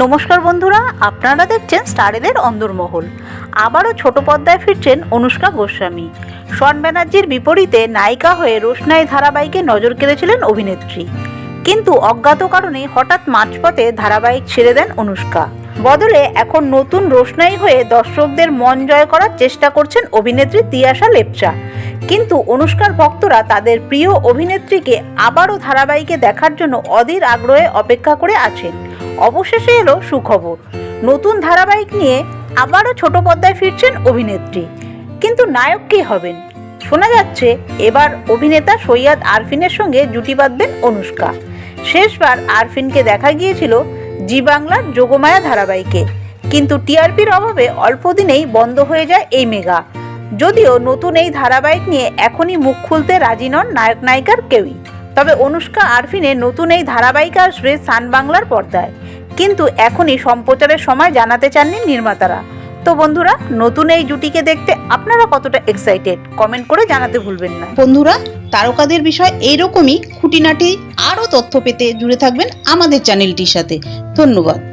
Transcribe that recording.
নমস্কার বন্ধুরা, আপনারা দেখছেন স্টারেদের অন্দরমহল। আবারও ছোট পর্দায় ফিরছেন অনুষ্কা গোস্বামী। শন ব্যানার্জির বিপরীতে নায়িকা হয়ে রোশনাই ধারাবাহিকে নজর কেড়েছিলেন অভিনেত্রী। কিন্তু অজ্ঞাত কারণে হঠাৎ মাঝপথে ধারাবাহিক ছেড়ে দেন অনুষ্কা। বদলে এখন নতুন রোশনাই হয়ে দর্শকদের মন জয় করার চেষ্টা করছেন অভিনেত্রী তিয়াশা লেপচা। কিন্তু অনুষ্কার ভক্তরা তাদের প্রিয় অভিনেত্রীকে আবারও ধারাবাহিকে দেখার জন্য অধীর আগ্রহে অপেক্ষা করে আছেন। অবশেষে এলো সুখবর। নতুন ধারাবাহিক নিয়ে আবারও ছোট পর্দায় ফিরছেন অভিনেত্রী। কিন্তু নায়ক কে হবেন? শোনা যাচ্ছে এবার অভিনেতা সৈয়দ আরফিনের সঙ্গে জুটি বাঁধবেন অনুষ্কা। শেষবার আরফিনকে দেখা গিয়েছিল জি বাংলার যোগমায়া ধারাবাহিকে। কিন্তু টিআরপির অভাবে অল্প দিনেই বন্ধ হয়ে যায় এই মেগা। যদিও নতুন এই ধারাবাহিক নিয়ে এখনই মুখ খুলতে রাজি নন নায়ক নায়িকার কেউই। তবে অনুষ্কা আরফিনের নতুন এই ধারাবাহিক আসবে সান বাংলার পর্দায়। কিন্তু এখনই সম্প্রচারের সময় জানাতে চাননি নির্মাতারা। তো বন্ধুরা, নতুন এই জুটিকে দেখতে আপনারা কতটা এক্সাইটেড কমেন্ট করে জানাতে ভুলবেন না। বন্ধুরা, তারকাদের বিষয় এইরকমই, খুঁটিনাটি আরও তথ্য পেতে জুড়ে থাকবেন আমাদের চ্যানেলটির সাথে। ধন্যবাদ।